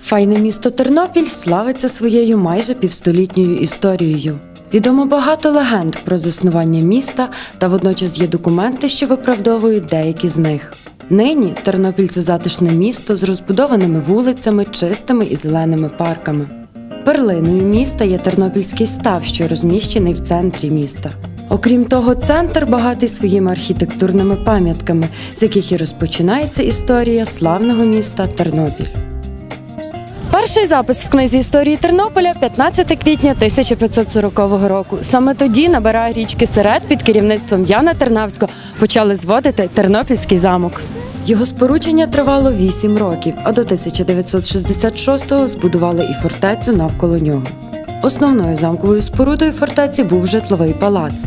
Файне місто Тернопіль славиться своєю майже півстолітньою історією. Відомо багато легенд про заснування міста, та водночас є документи, що виправдовують деякі з них. Нині Тернопіль це затишне місто з розбудованими вулицями, чистими і зеленими парками. Перлиною міста є Тернопільський став, що розміщений в центрі міста. Окрім того, центр багатий своїми архітектурними пам'ятками, з яких і розпочинається історія славного міста Тернопіль. Перший запис в книзі історії Тернополя 15 квітня 1540 року. Саме тоді на берег річки Серед під керівництвом Яна Тернавського почали зводити Тернопільський замок. Його спорудження тривало 8 років, а до 1966-го збудували і фортецю навколо нього. Основною замковою спорудою фортеці був житловий палац.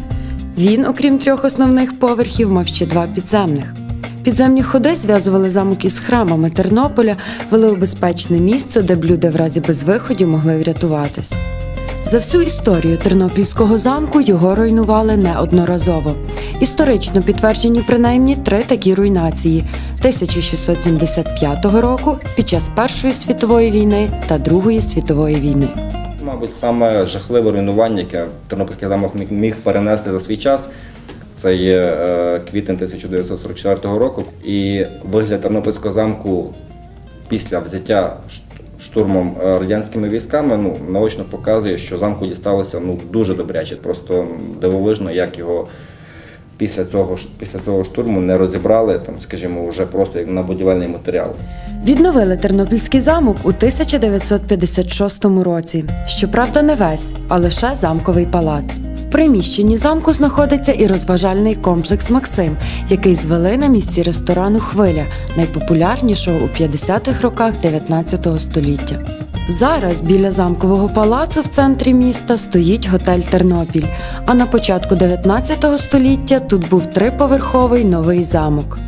Він, окрім трьох основних поверхів, мав ще два підземних. Підземні ходи зв'язували замок із храмами Тернополя, вели у безпечне місце, де б люди в разі безвиходів могли врятуватись. За всю історію Тернопільського замку його руйнували неодноразово. Історично підтверджені принаймні три такі руйнації: 1675 року під час Першої світової війни та Другої світової війни. Мабуть, саме жахливе руйнування, яке Тернопільський замок міг- перенести за свій час. Це є е, квітень 1944 року. І вигляд Тернопільського замку після взяття штурмом е, радянськими військами ну, наочно показує, що замку дісталося ну, дуже добряче. Просто дивовижно, як його після цього, після цього штурму не розібрали, там, скажімо, вже просто як на будівельний матеріал. Відновили Тернопільський замок у 1956 році. Щоправда, не весь, а лише замковий палац. В приміщенні замку знаходиться і розважальний комплекс Максим, який звели на місці ресторану Хвиля, найпопулярнішого у 50-х роках 19 століття. Зараз біля замкового палацу в центрі міста стоїть готель Тернопіль. А на початку 19 століття тут був триповерховий новий замок.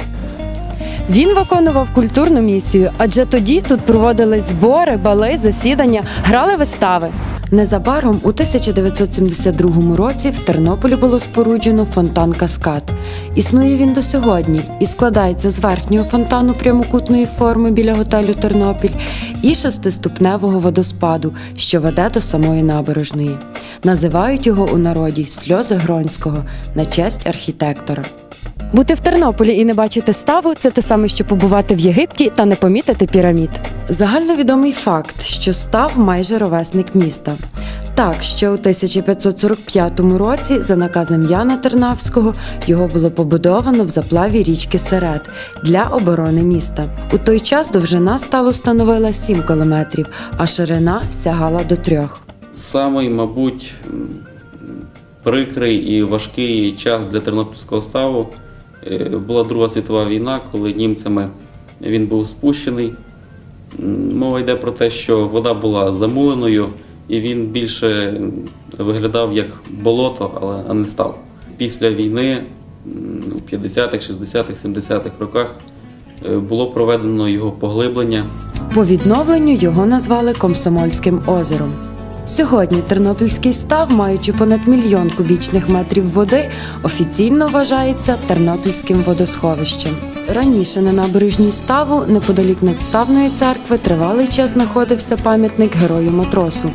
Він виконував культурну місію, адже тоді тут проводились збори, бали, засідання, грали вистави. Незабаром у 1972 році в Тернополі було споруджено фонтан Каскад. Існує він до сьогодні і складається з верхнього фонтану прямокутної форми біля готелю Тернопіль і шестиступневого водоспаду, що веде до самої набережної. Називають його у народі сльози Гронського на честь архітектора. Бути в Тернополі і не бачити ставу це те саме, що побувати в Єгипті та не помітити пірамід. Загальновідомий факт, що став майже ровесник міста. Так, ще у 1545 році, за наказом Яна Тернавського, його було побудовано в заплаві річки Серед для оборони міста. У той час довжина ставу становила 7 кілометрів, а ширина сягала до трьох. Самий, мабуть, прикрий і важкий час для Тернопільського ставу була Друга світова війна, коли німцями він був спущений. Мова йде про те, що вода була замуленою, і він більше виглядав як болото, але не став. Після війни у 50-х, 60-х, 70-х роках е, було проведено його поглиблення. По відновленню його назвали Комсомольським озером. Сьогодні Тернопільський став, маючи понад мільйон кубічних метрів води, офіційно вважається Тернопільським водосховищем. Раніше на набережній ставу, неподалік надставної церкви, тривалий час знаходився пам'ятник герою матросу.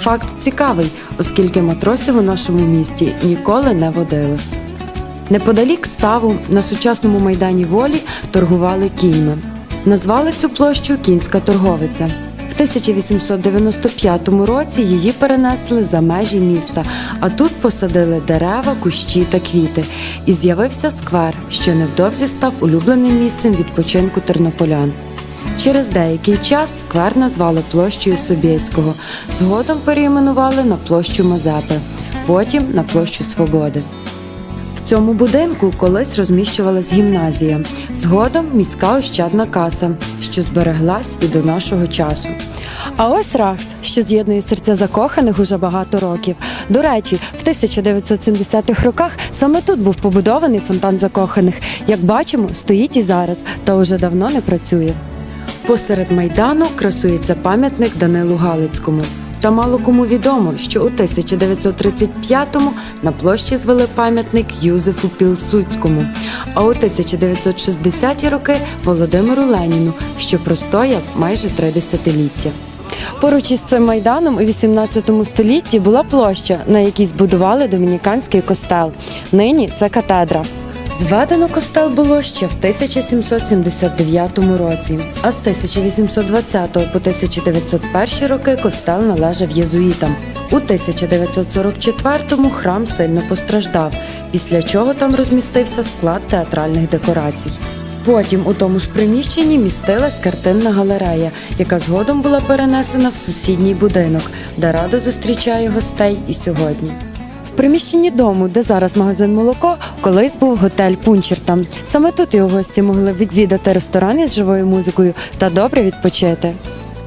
Факт цікавий, оскільки матросів у нашому місті ніколи не водилось. Неподалік ставу на сучасному майдані волі торгували кіньми. Назвали цю площу Кінська торговиця. В 1895 році її перенесли за межі міста, а тут посадили дерева, кущі та квіти. І з'явився сквер, що невдовзі став улюбленим місцем відпочинку тернополян. Через деякий час сквер назвали площею Собєського, згодом перейменували на площу Мазепи, потім на площу Свободи. Цьому будинку колись розміщувалась гімназія, згодом міська ощадна каса, що збереглась і до нашого часу. А ось Рахс, що з'єднує серця закоханих уже багато років. До речі, в 1970-х роках саме тут був побудований фонтан закоханих. Як бачимо, стоїть і зараз, та уже давно не працює. Посеред майдану красується пам'ятник Данилу Галицькому. Та мало кому відомо, що у 1935-му на площі звели пам'ятник Юзефу Пілсуцькому, а у 1960-ті роки Володимиру Леніну, що простояв майже три десятиліття. Поруч із цим майданом у 18 столітті була площа, на якій збудували домініканський костел. Нині це катедра. Зведено костел було ще в 1779 році, а з 1820 по 1901 роки костел належав єзуїтам. У 1944-му храм сильно постраждав, після чого там розмістився склад театральних декорацій. Потім у тому ж приміщенні містилась картинна галерея, яка згодом була перенесена в сусідній будинок, де радо зустрічає гостей і сьогодні. Приміщенні дому, де зараз магазин молоко, колись був готель Пунчерта. Саме тут його гості могли відвідати ресторан із живою музикою та добре відпочити.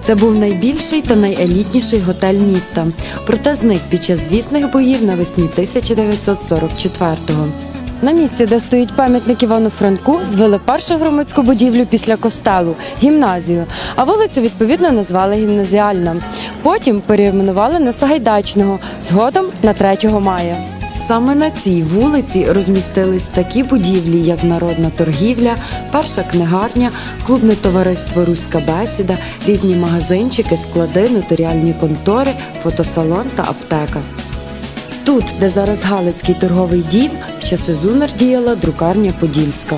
Це був найбільший та найелітніший готель міста, проте зник під час звісних боїв навесні 1944-го. На місці, де стоїть пам'ятник Івану Франку, звели першу громадську будівлю після костелу гімназію, а вулицю відповідно назвали гімназіальна. Потім перейменували на Сагайдачного, згодом на 3 мая. Саме на цій вулиці розмістились такі будівлі, як народна торгівля, перша книгарня, клубне товариство Руська бесіда, різні магазинчики, склади, нотаріальні контори, фотосалон та аптека. Тут, де зараз Галицький торговий дім, часи Зумер діяла друкарня Подільська.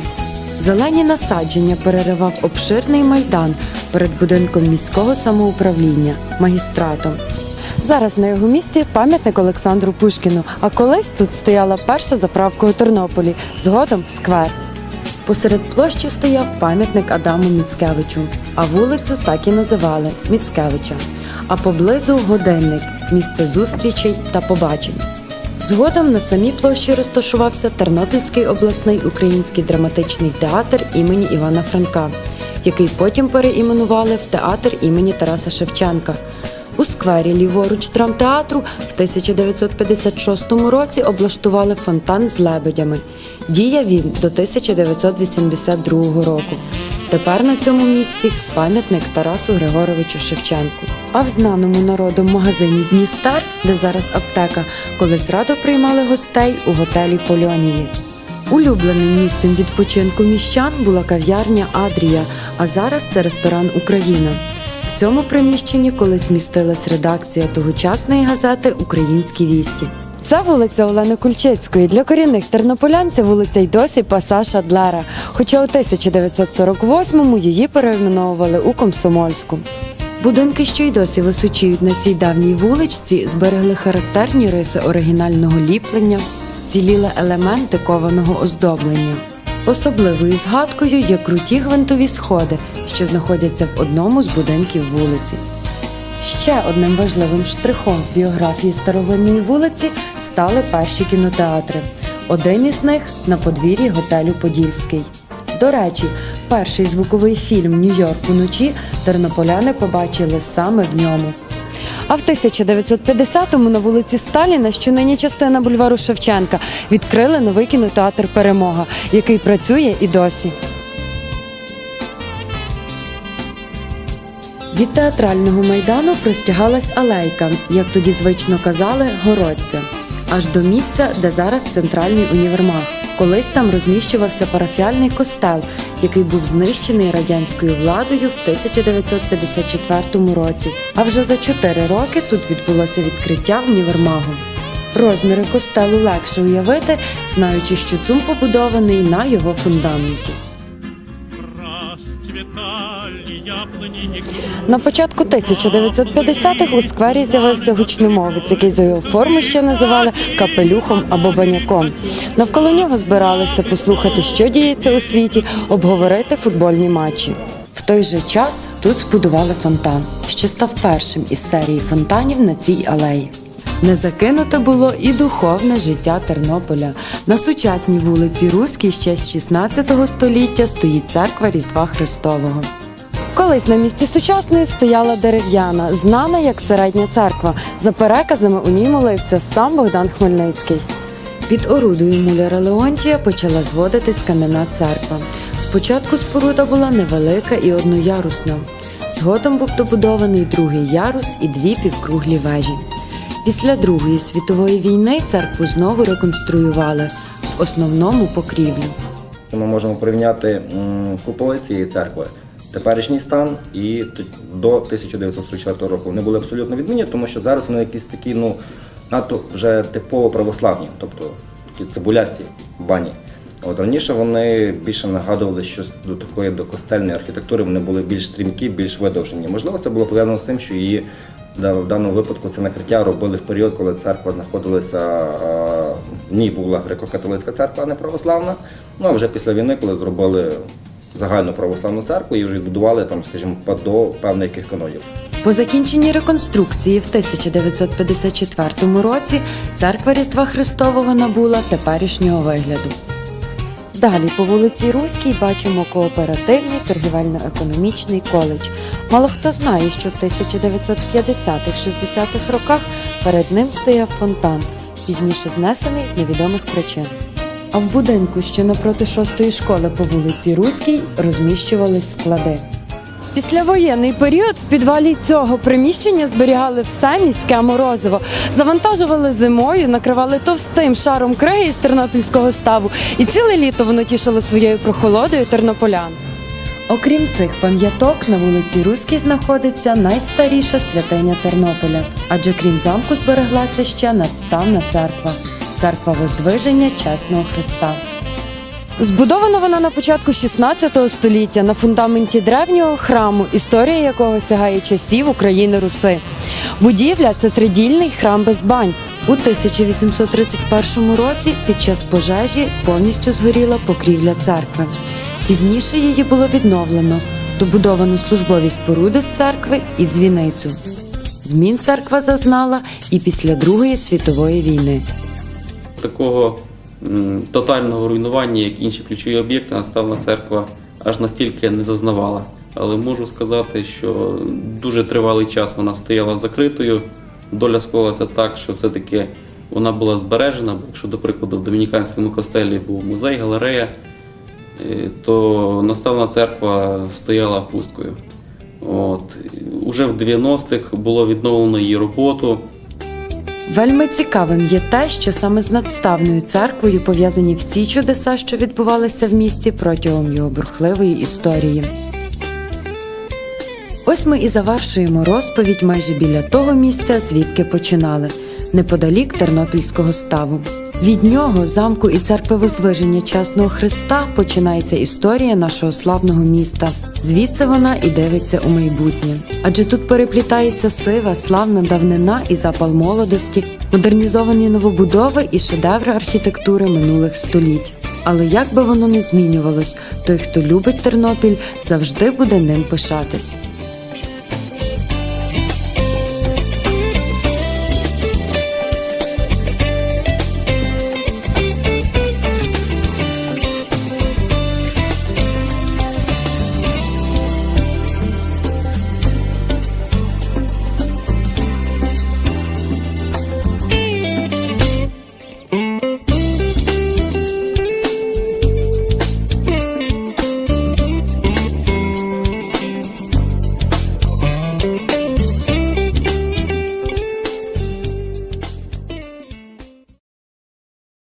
Зелені насадження переривав обширний майдан перед будинком міського самоуправління магістратом. Зараз на його місці пам'ятник Олександру Пушкіну, а колись тут стояла перша заправка у Тернополі, згодом сквер. Посеред площі стояв пам'ятник Адаму Міцкевичу, а вулицю так і називали Міцкевича. А поблизу годинник місце зустрічей та побачень. Згодом на самій площі розташувався Тернопільський обласний український драматичний театр імені Івана Франка, який потім переіменували в театр імені Тараса Шевченка. У сквері ліворуч драмтеатру в 1956 році облаштували фонтан з лебедями. Діяв він до 1982 року. Тепер на цьому місці пам'ятник Тарасу Григоровичу Шевченку. А в знаному народом магазині Дністер, де зараз аптека, колись радо приймали гостей у готелі Польонії. Улюбленим місцем відпочинку міщан була кав'ярня Адрія, а зараз це ресторан Україна. В цьому приміщенні колись містилась редакція тогочасної газети Українські вісті. Це вулиця Олени Кульчицької. Для корінних тернополян це вулиця й досі пасаж Адлера. Хоча у 1948-му її перейменовували у Комсомольську. Будинки, що й досі височіють на цій давній вуличці, зберегли характерні риси оригінального ліплення, вціліли елементи кованого оздоблення. Особливою згадкою є круті гвинтові сходи, що знаходяться в одному з будинків вулиці. Ще одним важливим штрихом в біографії старовинної вулиці стали перші кінотеатри. Один із них на подвір'ї готелю Подільський. До речі, перший звуковий фільм Нью-Йорк уночі тернополяни побачили саме в ньому. А в 1950-му на вулиці Сталіна, що нині частина бульвару Шевченка, відкрили новий кінотеатр Перемога, який працює і досі. Від театрального майдану простягалась алейка, як тоді звично казали, городця, аж до місця, де зараз центральний універмаг. Колись там розміщувався парафіальний костел, який був знищений радянською владою в 1954 році. А вже за чотири роки тут відбулося відкриття універмагу. Розміри костелу легше уявити, знаючи, що цум побудований на його фундаменті. На початку 1950-х у сквері з'явився гучномовець, який за його форму ще називали капелюхом або баняком. Навколо нього збиралися послухати, що діється у світі, обговорити футбольні матчі. В той же час тут збудували фонтан, що став першим із серії фонтанів на цій алеї. Не закинуте було і духовне життя Тернополя. На сучасній вулиці Руській ще з 16 століття стоїть церква Різдва Христового. Колись на місці сучасної стояла дерев'яна, знана як середня церква. За переказами у ній молився сам Богдан Хмельницький. Під орудою муляра Леонтія почала зводитись кам'яна церква. Спочатку споруда була невелика і одноярусна. Згодом був добудований другий ярус і дві півкруглі вежі. Після Другої світової війни церкву знову реконструювали в основному покрівлю. Ми можемо порівняти куполи цієї церкви, теперішній стан і до 1944 року. Вони були абсолютно відмінні, тому що зараз вони якісь такі, ну, надто вже типово православні, тобто такі цибулясті бані. От раніше вони більше нагадували щось до такої до костельної архітектури, вони були більш стрімкі, більш видовжені. Можливо, це було пов'язано з тим, що її в даному випадку це накриття робили в період, коли церква знаходилася в ній була греко-католицька церква, а не православна. Ну а вже після війни, коли зробили загальну православну церкву і вже відбудували там, скажімо, до певних канонів. По закінченні реконструкції в 1954 році церква Різдва Христового набула теперішнього вигляду. Далі по вулиці Руській бачимо кооперативний торгівельно-економічний коледж. Мало хто знає, що в 1950-60-х роках перед ним стояв фонтан, пізніше знесений з невідомих причин. А в будинку, що напроти шостої школи по вулиці Руській, розміщувались склади. Післявоєнний період в підвалі цього приміщення зберігали все міське морозиво, завантажували зимою, накривали товстим шаром криги із тернопільського ставу, і ціле літо воно тішило своєю прохолодою тернополян. Окрім цих пам'яток, на вулиці Руській знаходиться найстаріша святиня Тернополя, адже крім замку збереглася ще надставна церква церква Воздвиження Чесного Христа. Збудована вона на початку 16 століття на фундаменті древнього храму, історія якого сягає часів України Руси. Будівля це тридільний храм без бань. У 1831 році під час пожежі повністю згоріла покрівля церкви. Пізніше її було відновлено, добудовано службові споруди з церкви і дзвіницю. Змін церква зазнала і після Другої світової війни. Такого тотального руйнування, як інші ключові об'єкти, наставна церква аж настільки не зазнавала. Але можу сказати, що дуже тривалий час вона стояла закритою. Доля склалася так, що все-таки вона була збережена. Бо якщо, до прикладу, в Домініканському костелі був музей, галерея, е, то наставна церква стояла пусткою. От. Уже в 90-х було відновлено її роботу. Вельми цікавим є те, що саме з надставною церквою пов'язані всі чудеса, що відбувалися в місті протягом його бурхливої історії. Ось ми і завершуємо розповідь майже біля того місця, звідки починали, неподалік Тернопільського ставу. Від нього, замку і церкви Воздвиження Чесного Христа починається історія нашого славного міста. Звідси вона і дивиться у майбутнє. Адже тут переплітається сива, славна давнина і запал молодості, модернізовані новобудови і шедеври архітектури минулих століть. Але як би воно не змінювалось, той, хто любить Тернопіль, завжди буде ним пишатись.